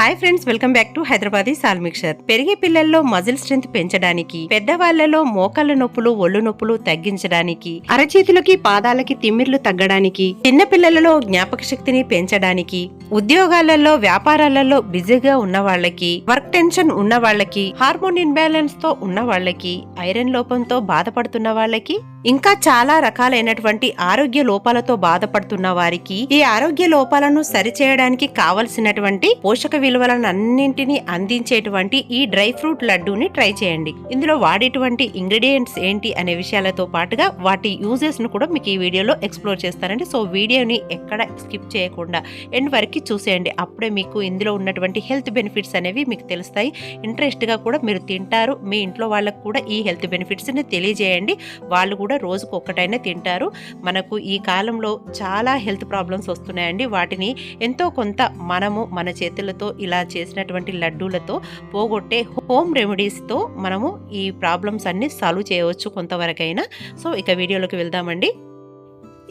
Hi friends welcome back to Hyderabadi సాల్ పెరిగే పిల్లల్లో మజిల్ స్ట్రెంత్ పెంచడానికి పెద్దవాళ్ళలో మోకాళ్ళ నొప్పులు ఒళ్ళు నొప్పులు తగ్గించడానికి అరచేతులకి పాదాలకి తిమ్మిర్లు తగ్గడానికి చిన్న పిల్లలలో జ్ఞాపక శక్తిని పెంచడానికి ఉద్యోగాలలో వ్యాపారాలలో బిజీగా ఉన్న వాళ్ళకి వర్క్ టెన్షన్ ఉన్న వాళ్ళకి హార్మోన్ ఇన్బ్యాలెన్స్తో ఉన్న వాళ్ళకి ఐరన్ లోపంతో బాధపడుతున్న వాళ్ళకి ఇంకా చాలా రకాలైనటువంటి ఆరోగ్య లోపాలతో బాధపడుతున్న వారికి ఈ ఆరోగ్య లోపాలను సరిచేయడానికి కావలసినటువంటి పోషక విలువలను అన్నింటినీ అందించేటువంటి ఈ డ్రై ఫ్రూట్ లడ్డూని ట్రై చేయండి. ఇందులో వాడేటువంటి ఇంగ్రీడియంట్స్ ఏంటి అనే విషయాలతో పాటుగా వాటి యూజెస్ను కూడా మీకు ఈ వీడియోలో ఎక్స్ప్లోర్ చేస్తారండి సో వీడియోని ఎక్కడ స్కిప్ చేయకుండా ఎండ్ వరకు చూసేయండి. అప్పుడే మీకు ఇందులో ఉన్నటువంటి హెల్త్ బెనిఫిట్స్ అనేవి మీకు తెలుస్తాయి. ఇంట్రెస్ట్గా కూడా మీరు తింటారు. మీ ఇంట్లో వాళ్ళకు కూడా ఈ హెల్త్ బెనిఫిట్స్ని తెలియజేయండి. వాళ్ళు కూడా కూడా రోజుకు ఒక్కటైనా తింటారు. మనకు ఈ కాలంలో చాలా హెల్త్ ప్రాబ్లమ్స్ వస్తున్నాయండి. వాటిని ఎంతో కొంత మనము మన చేతులతో ఇలా చేసినటువంటి లడ్డూలతో పోగొట్టే హోమ్ రెమెడీస్తో మనము ఈ ప్రాబ్లమ్స్ అన్ని సాల్వ్ చేయవచ్చు కొంతవరకైనా. సో ఇక వీడియోలోకి వెళ్దామండి.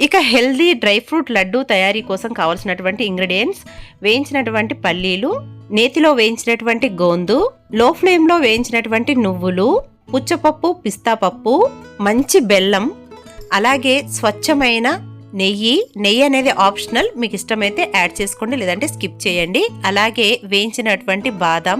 ఇక హెల్దీ డ్రై ఫ్రూట్ లడ్డు తయారీ కోసం కావాల్సినటువంటి ఇంగ్రీడియంట్స్ వేయించినటువంటి పల్లీలు నేతిలో వేయించినటువంటి గోందు లో ఫ్లేమ్లో వేయించినటువంటి నువ్వులు పుచ్చపప్పు పిస్తా పప్పు మంచి బెల్లం అలాగే స్వచ్ఛమైన నెయ్యి. నెయ్యి అనేది ఆప్షనల్. మీకు ఇష్టమైతే యాడ్ చేసుకోండి లేదంటే స్కిప్ చేయండి. అలాగే వేయించినటువంటి బాదం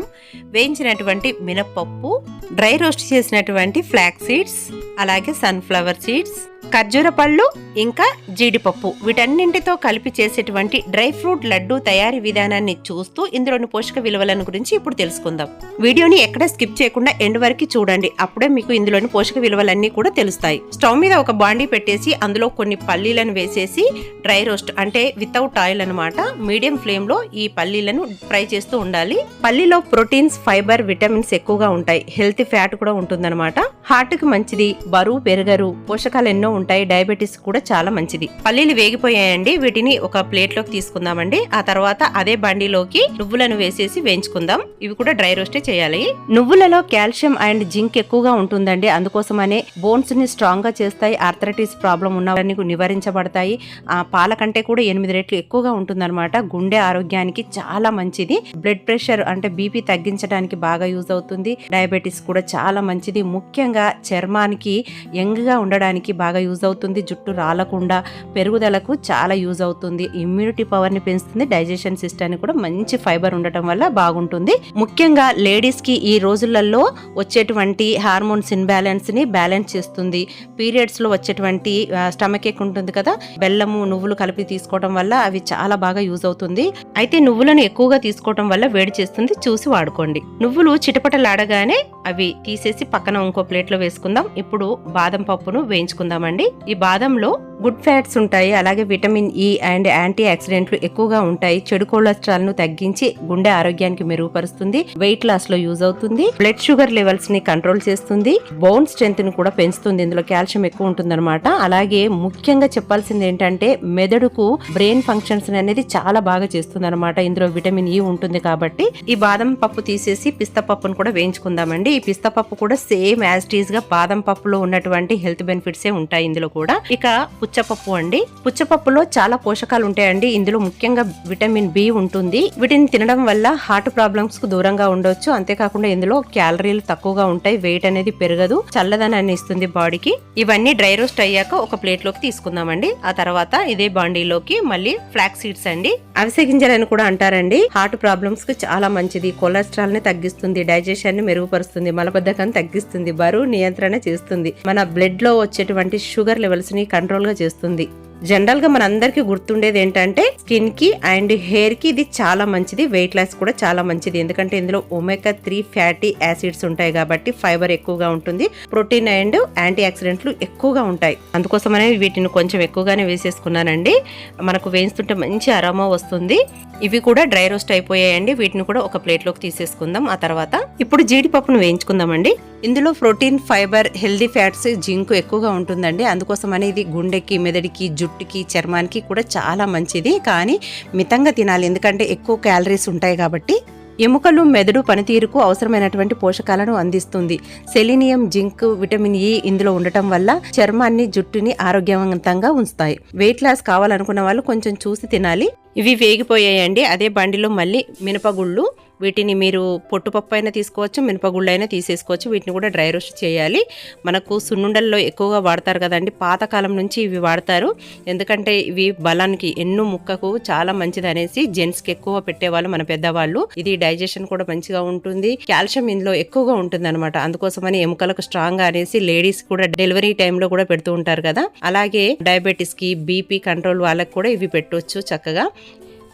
వేయించినటువంటి మినప్పప్పు డ్రై రోస్ట్ చేసినటువంటి ఫ్లాక్ సీడ్స్ అలాగే సన్ఫ్లవర్ సీడ్స్ ఖర్జూర పళ్ళు ఇంకా జీడిపప్పు. వీటన్నింటితో కలిపి చేసేటువంటి డ్రై ఫ్రూట్ లడ్డు తయారీ విధానాన్ని చూస్తూ ఇందులోని పోషక విలువలను గురించి ఇప్పుడు తెలుసుకుందాం. వీడియోని ఎక్కడ స్కిప్ చేయకుండా ఎండ్ వరకు చూడండి. అప్పుడే మీకు ఇందులోని పోషక విలువలన్నీ కూడా తెలుస్తాయి. స్టవ్ మీద ఒక బాండీ పెట్టేసి అందులో కొన్ని పల్లీలను వేసేసి డ్రై రోస్ట్ అంటే వితౌట్ ఆయిల్ అనమాట మీడియం ఫ్లేమ్లో ఈ పల్లీలను ఫ్రై చేస్తూ ఉండాలి. పల్లీలో ప్రోటీన్స్ ఫైబర్ విటమిన్స్ ఎక్కువగా ఉంటాయి. హెల్తీ ఫ్యాట్ కూడా ఉంటుందన్నమాట. హార్ట్కి మంచిది. బరువు పెరగరు. పోషకాలు ఎన్నో ఉంటాయి డయాబెటీస్ కూడా చాలా మంచిది. పల్లీలు వేగిపోయాయండి వీటిని ఒక ప్లేట్లోకి తీసుకుందామండి. ఆ తర్వాత అదే బండిలోకి నువ్వులను వేసేసి వేయించుకుందాం. ఇవి కూడా డ్రై రోస్టే చేయాలి. నువ్వులలో కాల్షియం అండ్ జింక్ ఎక్కువగా ఉంటుందండి. అందుకోసమనే బోన్స్ని స్ట్రాంగ్గా చేస్తాయి ఆర్థరైటిస్ ప్రాబ్లం ఉన్నవారిని నివారించబడతాయి. ఆ పాల కంటే కూడా ఎనిమిది రెట్లు ఎక్కువగా ఉంటుందన్నమాట. గుండె ఆరోగ్యానికి చాలా మంచిది. బ్లడ్ ప్రెషర్ అంటే బీపీ తగ్గించడానికి బాగా యూజ్ అవుతుంది. డయాబెటీస్ కూడా చాలా మంచిది. ముఖ్యంగా చర్మానికి యంగ్గా ఉండడానికి బాగా యూజ్ అవుతుంది. జుట్టు రాలకుండా పెరుగుదలకు చాలా యూజ్ అవుతుంది. ఇమ్యూనిటీ పవర్ని పెంచుతుంది. డైజెషన్ సిస్టమ్ కూడా మంచి ఫైబర్ ఉండటం వల్ల బాగుంటుంది. ముఖ్యంగా లేడీస్కి ఈ రోజులలో వచ్చేటువంటి హార్మోన్స్ ఇన్బ్యాలెన్స్ని బ్యాలెన్స్ చేస్తుంది. పీరియడ్స్లో వచ్చేటువంటి స్టమక్ ఎక్ ఉంటుంది కదా బెల్లము నువ్వులు కలిపి తీసుకోవడం వల్ల అవి చాలా బాగా యూజ్ అవుతుంది. అయితే నువ్వులను ఎక్కువగా తీసుకోవడం వల్ల వేడి చేస్తుంది. చూసి వాడుకోండి. నువ్వులు చిటపటలాడగానే అవి తీసేసి పక్కన ఇంకో ప్లేట్లో వేసుకుందాం. ఇప్పుడు బాదం పప్పును వేయించుకుందాం అండి ఈ బాదంలో గుడ్ ఫ్యాట్స్ ఉంటాయి. అలాగే విటమిన్ ఈ అండ్ యాంటీ ఆక్సిడెంట్లు ఎక్కువగా ఉంటాయి. చెడు కొలెస్ట్రాల్ను తగ్గించి గుండె ఆరోగ్యానికి మెరుగుపరుస్తుంది. వెయిట్ లాస్లో యూజ్ అవుతుంది. బ్లడ్ షుగర్ లెవెల్స్ని కంట్రోల్ చేస్తుంది. బోన్ స్ట్రెంత్ని కూడా పెంచుతుంది. ఇందులో కాల్షియం ఎక్కువ ఉంటుందన్నమాట. అలాగే ముఖ్యంగా చెప్పాల్సింది ఏంటంటే మెదడుకు బ్రెయిన్ ఫంక్షన్స్ అనేది చాలా బాగా చేస్తుంది అనమాట ఇందులో విటమిన్ ఈ ఉంటుంది కాబట్టి. ఈ బాదం పప్పు తీసేసి పిస్తా పప్పును కూడా వేయించుకుందామండి. ఈ పిస్తా పప్పు కూడా సేమ్ యాజ్ టీజ్గా బాదం పప్పులో ఉన్నటువంటి హెల్త్ బెనిఫిట్స్ ఏ ఉంటాయి ఇందులో కూడా. ఇక పుచ్చపప్పు అండి. పుచ్చపప్పులో చాలా పోషకాలు ఉంటాయండి. ఇందులో ముఖ్యంగా విటమిన్ బి ఉంటుంది. వీటిని తినడం వల్ల హార్ట్ ప్రాబ్లమ్స్కు దూరంగా ఉండొచ్చు. అంతేకాకుండా ఇందులో క్యాలరీలు తక్కువగా ఉంటాయి. వెయిట్ అనేది పెరగదు. చల్లదనాన్ని ఇస్తుంది బాడీకి. ఇవన్నీ డ్రై రోస్ట్ అయ్యాక ఒక ప్లేట్లోకి తీసుకుందామండి. ఆ తర్వాత ఇదే బాండీలోకి మళ్ళీ ఫ్లాక్ సీడ్స్ అండి. అవిసె గింజలని కూడా అంటారండి. హార్ట్ ప్రాబ్లమ్స్కు చాలా మంచిది. కొలెస్ట్రాల్ని తగ్గిస్తుంది డైజెషన్ని మెరుగుపరుస్తుంది మలబద్ధకాన్ని తగ్గిస్తుంది బరువు నియంత్రణ చేస్తుంది. మన బ్లడ్లో వచ్చేటువంటి షుగర్ లెవెల్స్ని కంట్రోల్గా చేస్తుంది. జనరల్గా మనందరికీ గుర్తుండేది ఏంటంటే స్కిన్కి అండ్ హెయిర్కి ఇది చాలా మంచిది. వెయిట్ లాస్ కూడా చాలా మంచిది. ఎందుకంటే ఇందులో ఒమేకా త్రీ ఫ్యాటీ యాసిడ్స్ ఉంటాయి కాబట్టి ఫైబర్ ఎక్కువగా ఉంటుంది. ప్రోటీన్ అండ్ యాంటీ ఆక్సిడెంట్లు ఎక్కువగా ఉంటాయి. అందుకోసమనే వీటిని కొంచెం ఎక్కువగానే వేసేసుకున్నానండి. మనకు వేయిస్తుంటే మంచి అరామా వస్తుంది. ఇవి కూడా డ్రై రోస్ట్ అయిపోయాయండి. వీటిని కూడా ఒక ప్లేట్లోకి తీసేసుకుందాం. ఆ తర్వాత ఇప్పుడు జీడిపప్పును వేయించుకుందామండి. ఇందులో protein fibre healthy fats zinc ఎక్కువగా ఉంటుందండి. అందుకోసం ఇది గుండెకి మెదడికి జుట్టుకి చర్మానికి కూడా చాలా మంచిది. కానీ మితంగా తినాలి. ఎందుకంటే ఎక్కువ క్యాలరీస్ ఉంటాయి కాబట్టి. ఎముకలు మెదడు పనితీరుకు అవసరమైనటువంటి పోషకాలను అందిస్తుంది. సెలీనియం జింక్ విటమిన్ ఈ ఇందులో ఉండటం వల్ల చర్మాన్ని జుట్టుని ఆరోగ్యవంతంగా ఉంచుతాయి. వెయిట్ లాస్ కావాలనుకున్న వాళ్ళు కొంచెం చూసి తినాలి. ఇవి వేగిపోయాయండి. అదే బండిలో మళ్ళీ మినపగుళ్ళు. వీటిని మీరు పొట్టుపప్పు అయినా తీసుకోవచ్చు మినపగుళ్ళు అయినా తీసేసుకోవచ్చు. వీటిని కూడా డ్రై రోస్ట్ చేయాలి. మనకు సున్నుండల్లో ఎక్కువగా వాడతారు కదండి. పాతకాలం నుంచి ఇవి వాడతారు. ఎందుకంటే ఇవి బలానికి ఎన్నో ముక్కకు చాలా మంచిది అనేసి జెంట్స్కి ఎక్కువ పెట్టేవాళ్ళు మన పెద్దవాళ్ళు. ఇది డైజెషన్ కూడా మంచిగా ఉంటుంది. కాల్షియం ఇందులో ఎక్కువగా ఉంటుంది అనమాట అందుకోసమని ఎముకలకు స్ట్రాంగ్ అనేసి లేడీస్ కూడా డెలివరీ టైంలో కూడా పెడుతూ ఉంటారు కదా. అలాగే డయాబెటీస్కి బీపీ కంట్రోల్ వాళ్ళకి కూడా ఇవి పెట్టవచ్చు చక్కగా.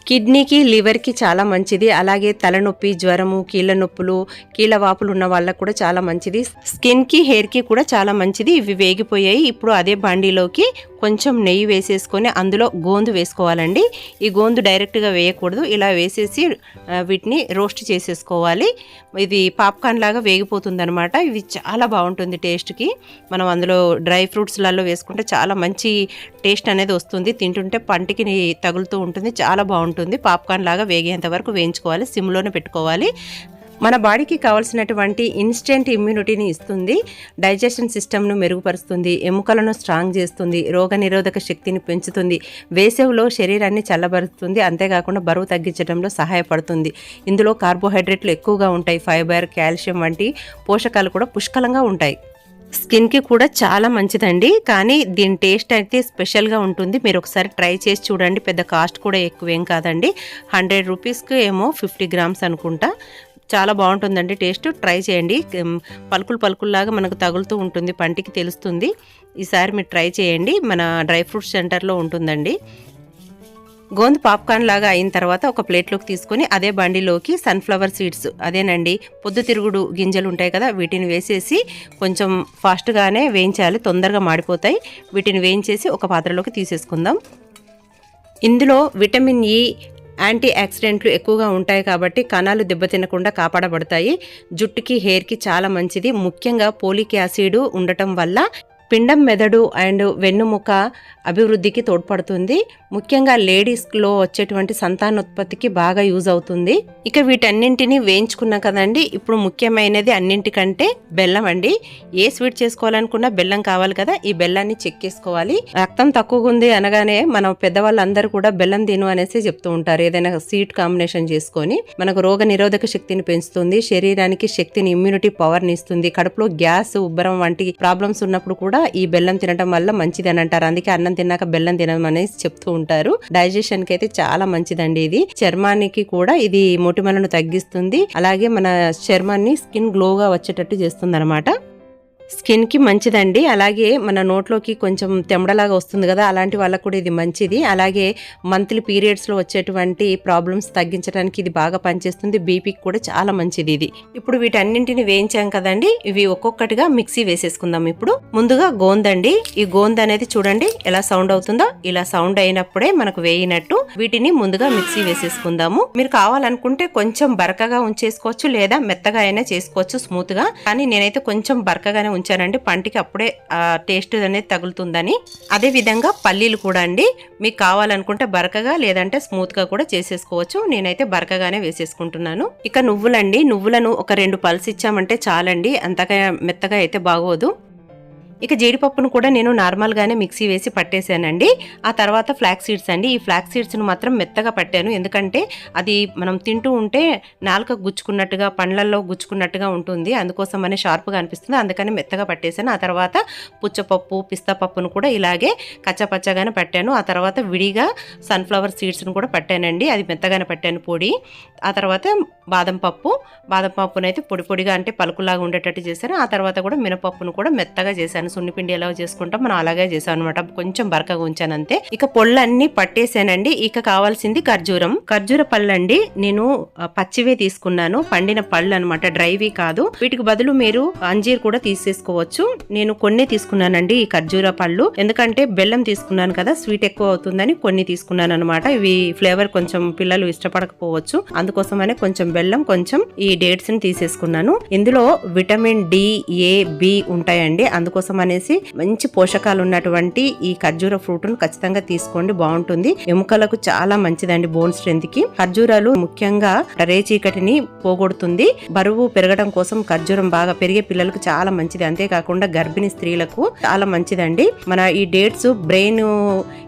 కిడ్నీకి లివర్కి చాలా మంచిది. అలాగే తలనొప్పి జ్వరము కీళ్ళ నొప్పులు కీళ్ళ వాపులు ఉన్న వాళ్ళకు కూడా చాలా మంచిది. స్కిన్కి హెయిర్కి కూడా చాలా మంచిది. ఇవి వేగిపోయాయి. ఇప్పుడు అదే బండిలోకి కొంచెం నెయ్యి వేసేసుకొని అందులో గోందు వేసుకోవాలండి. ఈ గోందు డైరెక్ట్గా వేయకూడదు. ఇలా వేసేసి వీటిని రోస్ట్ చేసేసుకోవాలి. ఇది పాప్కార్న్ లాగా వేగిపోతుంది అనమాట చాలా బాగుంటుంది టేస్ట్కి. మనం అందులో డ్రై ఫ్రూట్స్లలో వేసుకుంటే చాలా మంచి టేస్ట్ అనేది వస్తుంది. తింటుంటే పంటికి తగులుతూ ఉంటుంది. చాలా బాగుంటుంది. ఉంటుంది. పాప్కార్న్ లాగా వేగేంత వరకు వేయించుకోవాలి. సిమ్లోనే పెట్టుకోవాలి. మన బాడీకి కావాల్సినటువంటి ఇన్స్టెంట్ ఇమ్యూనిటీని ఇస్తుంది. డైజెషన్ సిస్టమ్ను మెరుగుపరుస్తుంది. ఎముకలను స్ట్రాంగ్ చేస్తుంది. రోగనిరోధక శక్తిని పెంచుతుంది. వేసవిలో శరీరాన్ని చల్లబరుస్తుంది. అంతేకాకుండా బరువు తగ్గించడంలో సహాయపడుతుంది. ఇందులో కార్బోహైడ్రేట్లు ఎక్కువగా ఉంటాయి. ఫైబర్ కాల్షియం వంటి పోషకాలు కూడా పుష్కలంగా ఉంటాయి. స్కిన్కి కూడా చాలా మంచిదండి. కానీ దీని టేస్ట్ అయితే స్పెషల్గా ఉంటుంది. మీరు ఒకసారి ట్రై చేసి చూడండి. పెద్ద కాస్ట్ కూడా ఎక్కువేం కాదండి. హండ్రెడ్ రూపీస్కి ఏమో ఫిఫ్టీ గ్రామ్స్ అనుకుంటా. చాలా బాగుంటుందండి టేస్ట్. ట్రై చేయండి. పలుకులు పలుకుల్లాగా మనకు తగులుతూ ఉంటుంది. పంటికి తెలుస్తుంది. ఈసారి మీరు ట్రై చేయండి. మన డ్రై ఫ్రూట్స్ సెంటర్లో ఉంటుందండి. గోంద్ పాప్కార్న్ లాగా అయిన తర్వాత ఒక ప్లేట్లోకి తీసుకొని అదే బండిలోకి సన్ఫ్లవర్ సీడ్స్ అదేనండి పొద్దుతిరుగుడు గింజలు ఉంటాయి కదా వీటిని వేసేసి కొంచెం ఫాస్ట్గానే వేయించాలి తొందరగా మాడిపోతాయి. వీటిని వేయించేసి ఒక పాత్రలోకి తీసేసుకుందాం. ఇందులో విటమిన్ e ఈ యాంటీ ఆక్సిడెంట్లు ఎక్కువగా ఉంటాయి కాబట్టి కణాలు దెబ్బతినకుండా కాపాడబడతాయి. జుట్టుకి హెయిర్కి చాలా మంచిది. ముఖ్యంగా పోలిక్ యాసిడ్ ఉండటం వల్ల పిండం మెదడు అండ్ వెన్నుముక అభివృద్ధికి తోడ్పడుతుంది. ముఖ్యంగా లేడీస్లో వచ్చేటువంటి సంతానోత్పత్తికి బాగా యూజ్ అవుతుంది. ఇక వీటన్నింటినీ వేయించుకున్నాం కదండి. ఇప్పుడు ముఖ్యమైనది అన్నింటికంటే బెల్లం అండి. ఏ స్వీట్ చేసుకోవాలనుకున్నా బెల్లం కావాలి కదా ఈ బెల్లాన్ని చెక్కేసుకోవాలి రక్తం తక్కువగా ఉంది అనగానే మన పెద్దవాళ్ళందరూ కూడా బెల్లం తిను అనేసి చెప్తూ ఉంటారు. ఏదైనా స్వీట్ కాంబినేషన్ చేసుకొని మనకు రోగ నిరోధక శక్తిని పెంచుతుంది. శరీరానికి శక్తిని ఇమ్యూనిటీ పవర్ని ఇస్తుంది. కడుపులో గ్యాస్ ఉబ్బరం వంటి ప్రాబ్లమ్స్ ఉన్నప్పుడు కూడా ఈ బెల్లం తినడం వల్ల మంచిది అని అంటారు అందుకే అన్నం తిన్నాక బెల్లం తినడం అనేసి చెప్తూ ఉంటారు. డైజెషన్కి అయితే చాలా మంచిదండి ఇది. చర్మానికి కూడా ఇది మొటిమలను తగ్గిస్తుంది. అలాగే మన చర్మాన్ని స్కిన్ గ్లోగా వచ్చేటట్టు చేస్తుంది అనమాట స్కిన్కి మంచిదండి. అలాగే మన నోట్లోకి కొంచెం తెమ్మడలాగా వస్తుంది కదా అలాంటి వాళ్ళకు కూడా ఇది మంచిది. అలాగే మంత్లీ పీరియడ్స్లో వచ్చేటువంటి ప్రాబ్లమ్స్ తగ్గించడానికి ఇది బాగా పనిచేస్తుంది. బీపీకి కూడా చాలా మంచిది ఇది. ఇప్పుడు వీటన్నింటిని వేయించాం కదండి ఇవి ఒక్కొక్కటిగా మిక్సీ వేసేసుకుందాం ఇప్పుడు. ముందుగా గోందండి ఈ గోంద అనేది చూడండి ఎలా సౌండ్ అవుతుందో ఇలా సౌండ్ అయినప్పుడే మనకు వేయినట్టు వీటిని ముందుగా మిక్సీ వేసేసుకుందాము. మీరు కావాలనుకుంటే కొంచెం బరకగా ఉంచేసుకోవచ్చు లేదా మెత్తగా అయినా చేసుకోవచ్చు స్మూత్గా కానీ నేనైతే కొంచెం బరకగానే ఉంచానండి. పంటికి అప్పుడే టేస్ట్ అనేది తగులుతుందని. అదే విధంగా పల్లీలు కూడా అండి. మీకు కావాలనుకుంటే బరకగా లేదంటే స్మూత్గా కూడా చేసేసుకోవచ్చు. నేనైతే బరకగానే వేసేసుకుంటున్నాను. ఇక నువ్వులండి. నువ్వులను ఒక రెండు పల్స్ ఇచ్చామంటే చాలండి. అంతగా మెత్తగా అయితే బాగోదు. ఇక జీడిపప్పును కూడా నేను నార్మల్గానే మిక్సీ వేసి పట్టేశానండి ఆ తర్వాత ఫ్లాక్ సీడ్స్ అండి. ఈ ఫ్లాక్ సీడ్స్ను మాత్రం మెత్తగా పట్టాను. ఎందుకంటే అది మనం తింటూ ఉంటే నాలుక గుచ్చుకున్నట్టుగా పండ్లల్లో గుచ్చుకున్నట్టుగా ఉంటుంది. అందుకోసం అనే షార్ప్గా అనిపిస్తుంది. అందుకని మెత్తగా పట్టేశాను ఆ తర్వాత పుచ్చపప్పు పిస్తా పప్పును కూడా ఇలాగే కచ్చపచ్చగానే పట్టాను. ఆ తర్వాత విడిగా సన్ఫ్లవర్ సీడ్స్ను కూడా పట్టానండి. అది మెత్తగానే పట్టాను పొడి. ఆ తర్వాత బాదం పప్పు బాదం పప్పునైతే పొడి పొడిగా అంటే పలుకులాగా ఉండేటట్టు చేశాను. ఆ తర్వాత కూడా మినపప్పును కూడా మెత్తగా చేశాను. సున్నిపిండి ఎలా చేసుకుంటాం మనం అలాగే చేసాం అనమాట కొంచెం బరకగా ఉంచాను అంతే. ఇక పొళ్ళన్నీ పట్టేసానండి. ఇక కావాల్సింది ఖర్జూరం. ఖర్జూర పళ్ళండి నేను పచ్చివే తీసుకున్నాను. పండిన పళ్ళు అనమాట డ్రైవి కాదు. వీటికి బదులు మీరు అంజీర్ కూడా తీసేసుకోవచ్చు. నేను కొన్ని తీసుకున్నానండి ఈ ఖర్జూర పళ్ళు. ఎందుకంటే బెల్లం తీసుకున్నాను కదా స్వీట్ ఎక్కువ అవుతుందని కొన్ని తీసుకున్నాను అనమాట ఇవి ఫ్లేవర్ కొంచెం పిల్లలు ఇష్టపడకపోవచ్చు. అందుకోసమనే కొంచెం బెల్లం కొంచెం ఈ డేట్స్ని తీసేసుకున్నాను. ఇందులో విటమిన్ డి ఏ బి ఉంటాయండి. అందుకోసం అనేసి మంచి పోషకాలు ఉన్నటువంటి ఈ ఖర్జూర ఫ్రూట్ను ఖచ్చితంగా తీసుకోండి. బాగుంటుంది. ఎముకలకు చాలా మంచిదండి బోన్ స్ట్రెంత్కి. ఖర్జూరాలు ముఖ్యంగా రే చీకటిని పోగొడుతుంది. బరువు పెరగడం కోసం ఖర్జూరం బాగా పెరిగే పిల్లలకు చాలా మంచిది. అంతేకాకుండా గర్భిణీ స్త్రీలకు చాలా మంచిదండి. మన ఈ డేట్స్ బ్రెయిన్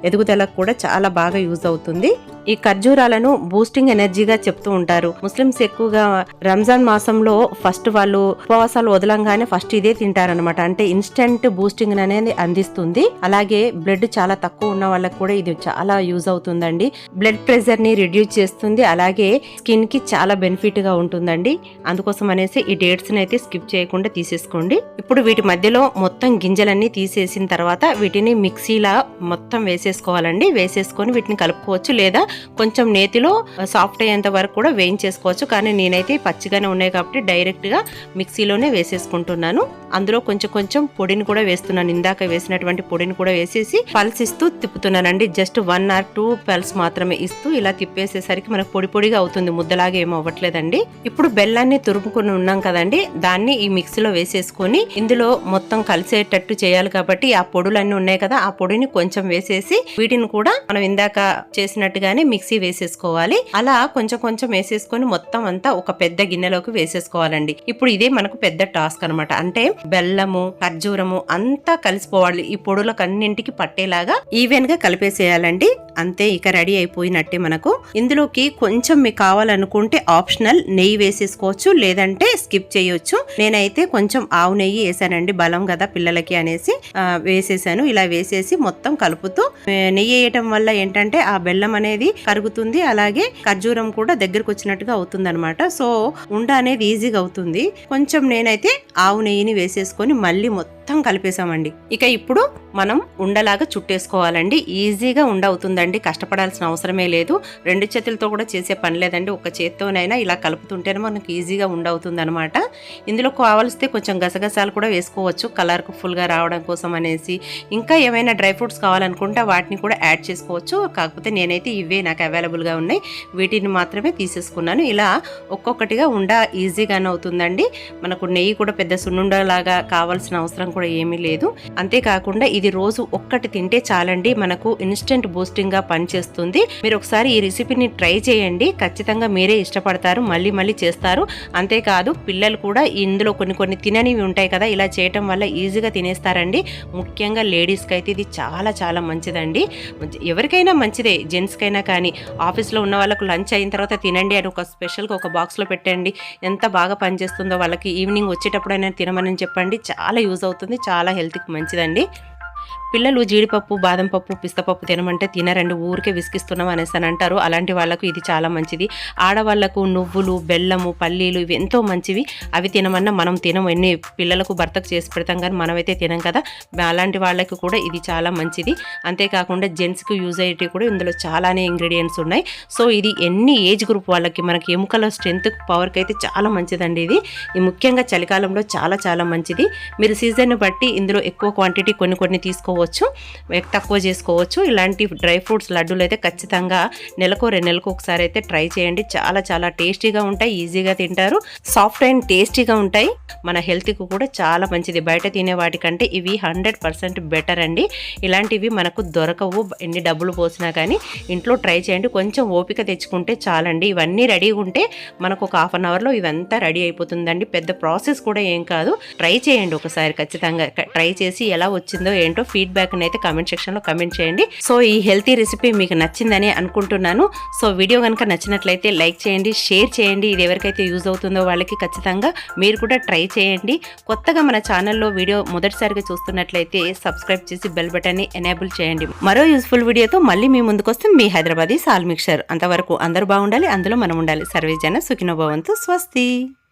ఎదుగుదలకు కూడా చాలా బాగా యూజ్ అవుతుంది. ఈ ఖర్జూరాలను బూస్టింగ్ ఎనర్జీగా చెప్తూ ఉంటారు. ముస్లిమ్స్ ఎక్కువగా రంజాన్ మాసంలో ఫస్ట్ వాళ్ళు ఉపవాసాలు వదలంగానే ఫస్ట్ ఇదే తింటారనమాట అంటే ఇన్స్టెంట్ బూస్టింగ్ అనేది అందిస్తుంది. అలాగే బ్లడ్ చాలా తక్కువ ఉన్న వాళ్ళకి కూడా ఇది చాలా యూజ్ అవుతుందండి. బ్లడ్ ప్రెషర్ని రిడ్యూస్ చేస్తుంది. అలాగే స్కిన్కి చాలా బెనిఫిట్గా ఉంటుందండి. అందుకోసం అనేసి ఈ డేట్స్ అయితే స్కిప్ చేయకుండా తీసేసుకోండి. ఇప్పుడు వీటి మధ్యలో మొత్తం గింజలన్నీ తీసేసిన తర్వాత వీటిని మిక్సీలా మొత్తం వేసేసుకోవాలండి. వేసేసుకొని వీటిని కలుపుకోవచ్చు లేదా కొంచెం నేతిలో సాఫ్ట్ అయ్యేంత వరకు కూడా వేయించేసుకోవచ్చు. కానీ నేనైతే పచ్చిగానే ఉన్నాయి కాబట్టి డైరెక్ట్గా మిక్సీలోనే వేసేసుకుంటున్నాను. అందులో కొంచెం కొంచెం పొడిని కూడా వేస్తున్నాను. ఇందాక వేసినటువంటి పొడిని కూడా వేసేసి పల్స్ ఇస్తూ తిప్పుతున్నానండి. Just one or two pulse మాత్రమే ఇస్తూ ఇలా తిప్పేసేసరికి మనకు పొడి పొడిగా అవుతుంది. ముద్దలాగా ఏమో అవ్వట్లేదండి. ఇప్పుడు బెల్లాన్ని తురుముకుని ఉన్నాం కదండి. దాన్ని ఈ మిక్సీలో వేసేసుకొని ఇందులో మొత్తం కలిసేటట్టు చేయాలి కాబట్టి ఆ పొడులన్నీ ఉన్నాయి కదా ఆ పొడిని కొంచెం వేసేసి వీటిని కూడా మనం ఇందాక చేసినట్టుగానే మిక్సీ వేసేసుకోవాలి. అలా కొంచెం కొంచెం వేసేసుకొని మొత్తం అంతా ఒక పెద్ద గిన్నెలోకి వేసేసుకోవాలండి. ఇప్పుడు ఇదే మనకు పెద్ద టాస్క్ అన్నమాట. అంటే బెల్లము ఖర్జూరము అంతా కలిసిపోవాలి. ఈ పొడులకన్నింటికి పట్టేలాగా ఈవెన్గా కలిపేసేయాలండి. అంతే ఇక రెడీ అయిపోయినట్టే మనకు. ఇందులోకి కొంచెం మీకు కావాలనుకుంటే ఆప్షనల్ నెయ్యి వేసేసుకోవచ్చు లేదంటే స్కిప్ చేయొచ్చు. నేనైతే కొంచెం ఆవు నెయ్యి వేసానండి బలం కదా పిల్లలకి అనేసి. వేసేసాను. ఇలా వేసేసి మొత్తం కలుపుతూ నెయ్యి వేయటం వల్ల ఏంటంటే ఆ బెల్లం అనేది కరుగుతుంది. అలాగే ఖర్జూరం కూడా దగ్గరకు వచ్చినట్టుగా అవుతుంది అనమాట సో ఉండ అనేది ఈజీగా అవుతుంది. కొంచెం నేనైతే ఆవు నెయ్యిని వేసేసుకొని మళ్ళీ మొత్తం మొత్తం కలిపేసామండి ఇక ఇప్పుడు మనం ఉండలాగా చుట్టేసుకోవాలండి. ఈజీగా ఉండ అవుతుందండి కష్టపడాల్సిన అవసరమే లేదు. రెండు చేతులతో కూడా చేసే పని లేదండి. ఒక చేత్తోనైనా ఇలా కలుపుతుంటేనే మనకు ఈజీగా ఉండవుతుంది అనమాట ఇందులో కావలిస్తే కొంచెం గసగసాలు కూడా వేసుకోవచ్చు. కలర్ ఫుల్గా రావడం కోసం అనేసి. ఇంకా ఏమైనా డ్రై ఫ్రూట్స్ కావాలనుకుంటే వాటిని కూడా యాడ్ చేసుకోవచ్చు. కాకపోతే నేనైతే ఇవే నాకు అవైలబుల్గా ఉన్నాయి. వీటిని మాత్రమే తీసేసుకున్నాను. ఇలా ఒక్కొక్కటిగా ఉండ ఈజీగానే అవుతుందండి. మనకు నెయ్యి కూడా పెద్ద సున్నుండలాగా కావాల్సిన అవసరం కూడా ఏమీ లేదు. అంతేకాకుండా ఇది రోజు ఒక్కటి తింటే చాలండి మనకు ఇన్స్టెంట్ బూస్టింగ్గా పనిచేస్తుంది. మీరు ఒకసారి ఈ రెసిపీని ట్రై చేయండి. ఖచ్చితంగా మీరే ఇష్టపడతారు మళ్ళీ మళ్ళీ చేస్తారు. అంతేకాదు పిల్లలు కూడా ఇందులో కొన్ని కొన్ని తిననివి ఉంటాయి కదా ఇలా చేయటం వల్ల ఈజీగా తినేస్తారండి. ముఖ్యంగా లేడీస్కి అయితే ఇది చాలా చాలా మంచిదండి. ఎవరికైనా మంచిదే జెంట్స్కైనా కానీ ఆఫీస్లో ఉన్న వాళ్ళకు లంచ్ అయిన తర్వాత తినండి అని ఒక స్పెషల్గా ఒక బాక్స్లో పెట్టండి. ఎంత బాగా పనిచేస్తుందో వాళ్ళకి ఈవినింగ్ వచ్చేటప్పుడైనా తినమని చెప్పండి. చాలా యూజ్ అవుతుంది. చాలా హెల్త్కి మంచిదండి. పిల్లలు జీడిపప్పు బాదం పప్పు పిస్తపప్పు తినమంటే తినరండి ఊరికే విసిగిస్తున్నాం అనేసి అని అంటారు. అలాంటి వాళ్ళకు ఇది చాలా మంచిది. ఆడవాళ్ళకు నువ్వులు బెల్లము పల్లీలు ఇవి ఎంతో మంచివి. అవి తినమన్నా మనం తినం. ఎన్ని పిల్లలకు భర్తకు చేసి పెడతాం కానీ మనమైతే తినం కదా. అలాంటి వాళ్ళకి కూడా ఇది చాలా మంచిది. అంతేకాకుండా జెంట్స్కి యూజ్ అయ్యేటివి కూడా ఇందులో చాలానే ఇంగ్రీడియంట్స్ ఉన్నాయి. సో ఇది ఎన్ని ఏజ్ గ్రూప్ వాళ్ళకి మనకి ఎముకల స్ట్రెంత్ పవర్కి అయితే చాలా మంచిదండి ఇది. ఈ ముఖ్యంగా చలికాలంలో చాలా చాలా మంచిది. మీరు సీజన్ బట్టి ఇందులో ఎక్కువ క్వాంటిటీ కొన్ని కొన్ని తీసుకోవచ్చు. చేసుకోవచ్చు తక్కువ చేసుకోవచ్చు. ఇలాంటి డ్రై ఫ్రూట్స్ లడ్డూలు అయితే ఖచ్చితంగా నెలకు రెండు నెలలకు ఒకసారి అయితే ట్రై చేయండి. చాలా చాలా టేస్టీగా ఉంటాయి ఈజీగా తింటారు. సాఫ్ట్ అండ్ టేస్టీగా ఉంటాయి. మన హెల్త్కి కూడా చాలా మంచిది. బయట తినే వాటికంటే ఇవి హండ్రెడ్ పర్సెంట్ బెటర్ అండి. ఇలాంటివి మనకు దొరకవు ఎన్ని డబ్బులు పోసినా కానీ. ఇంట్లో ట్రై చేయండి. కొంచెం ఓపిక తెచ్చుకుంటే చాలండి. ఇవన్నీ రెడీగా ఉంటే మనకు ఒక హాఫ్ అన్ అవర్లో ఇవంతా రెడీ అయిపోతుందండి. పెద్ద ప్రాసెస్ కూడా ఏం కాదు. ట్రై చేయండి ఒకసారి ఖచ్చితంగా. ట్రై చేసి ఎలా వచ్చిందో ఏంటో ఫీడ్బ్యాక్ అయితే కమెంట్ సెక్షన్లో కమెంట్ చేయండి. సో ఈ హెల్తీ రెసిపీ మీకు నచ్చిందని అనుకుంటున్నాను. సో వీడియో కనుక నచ్చినట్లయితే లైక్ చేయండి షేర్ చేయండి. ఇది ఎవరికైతే యూజ్ అవుతుందో వాళ్ళకి ఖచ్చితంగా మీరు కూడా ట్రై చేయండి. కొత్తగా మన ఛానల్లో వీడియో మొదటిసారిగా చూస్తున్నట్లయితే సబ్స్క్రైబ్ చేసి బెల్ బటన్ని ఎనేబుల్ చేయండి. మరో యూస్ఫుల్ వీడియోతో మళ్ళీ మీ ముందుకు వస్తే మీ హైదరాబాదీ సాల్ మిక్చర్ అంతవరకు అందరూ బాగుండాలి అందులో మనం ఉండాలి. సర్వీస్ జన సుఖినోభవంతు స్వస్తి.